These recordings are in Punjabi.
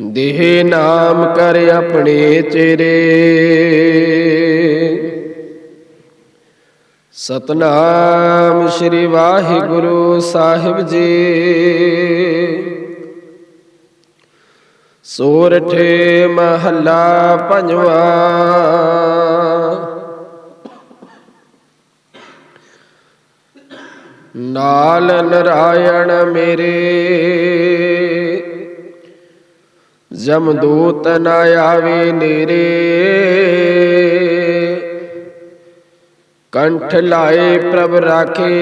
ਦੇਹ ਨਾਮ ਕਰ ਆਪਣੇ ਚਿਰੇ ਸਤਨਾਮ ਸ੍ਰੀ ਵਾਹਿਗੁਰੂ ਸਾਹਿਬ ਜੀ। ਸੋਰਠੇ ਮਹੱਲਾ ਪੰਜਵਾ। ਨਾਲ ਨਰਾਇਣ ਮੇਰੇ। ਜਮਦੂਤ ਨ ਆਵੇ ਨੇਰੇ। ਕੰਠ ਲਾਏ ਪ੍ਰਭ ਰਾਖੇ,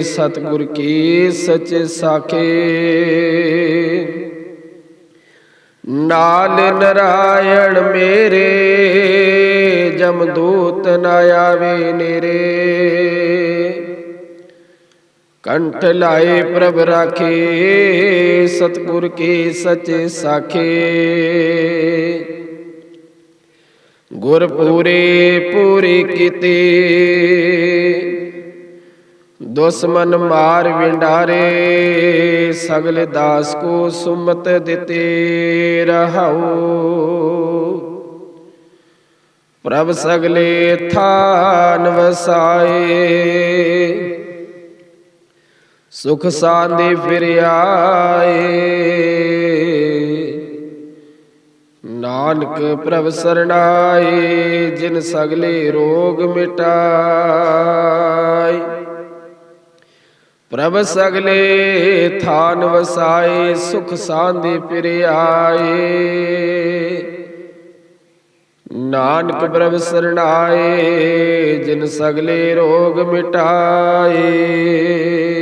ਸਤਿਗੁਰ ਕੀ ਸਚ ਸਾਖੇ। ਨਾਲ ਨਰਾਇਣ ਮੇਰੇ ਜਮਦੂਤ ਨ ਆਵੇ ਨੇਰੇ। ਕੰਠ ਲਾਏ ਪ੍ਰਭ ਰਾਖੇ, ਸਤਿਗੁਰ ਕੇ ਸਚ ਸਾਖੇ। ਗੁਰ ਪੂਰੇ ਪੂਰੇ ਕੀਤੇ, ਦੁਸ਼ਮਨ ਮਾਰ ਵਿੰਡਾਰੇ, ਸਗਲ ਦਾਸ ਕੋ ਸੁਮਤ ਦਿੱਤੇ ਰਹਾਉ। ਪ੍ਰਭ ਸਗਲੇ ਥਾਨ ਵਸਾਏ ਸੁਖ ਸਾਂਦੇ ਫਿਰ ਆਏ। ਨਾਨਕ ਪ੍ਰਭ ਸਰਣਾਏ, ਜਿਨ ਸਗਲੇ ਰੋਗ ਮਿਟਾਈ ਪ੍ਰਭ ਸਗਲੇ ਥਾਨ ਵਸਾਏ, ਸੁਖ ਸਾਂਦੇ ਫਿਰ ਆਏ। ਨਾਨਕ ਪ੍ਰਭ ਸਰਣਾਏ, ਜਿਨ ਸਗਲੇ ਰੋਗ ਮਿਟਾਏ।